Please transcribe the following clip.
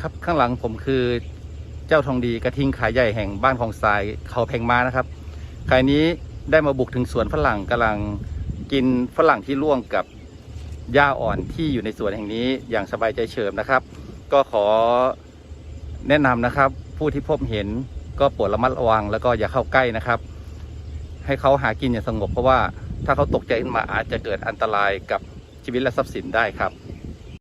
ครับข้างหลังผมคือเจ้าทองดีกระทิงขายใหญ่แห่งบ้านของทรายเขาแพงม้านะครับใครนี้ได้มาบุกถึงสวนฝรั่งกำลังกินฝรั่งที่ร่วงกับหญ้าอ่อนที่อยู่ในสวนแห่งนี้อย่างสบายใจเฉิมนะครับ ก็ขอแนะนำนะครับ ผู้ที่พบเห็นก็โปรดระมัดระวังแล้วก็อย่าเข้าใกล้นะครับ ให้เขาหากินอย่างสงบเพราะว่าถ้าเขาตกใจขึ้นมาอาจจะเกิดอันตรายกับชีวิตและทรัพย์สินได้ครับ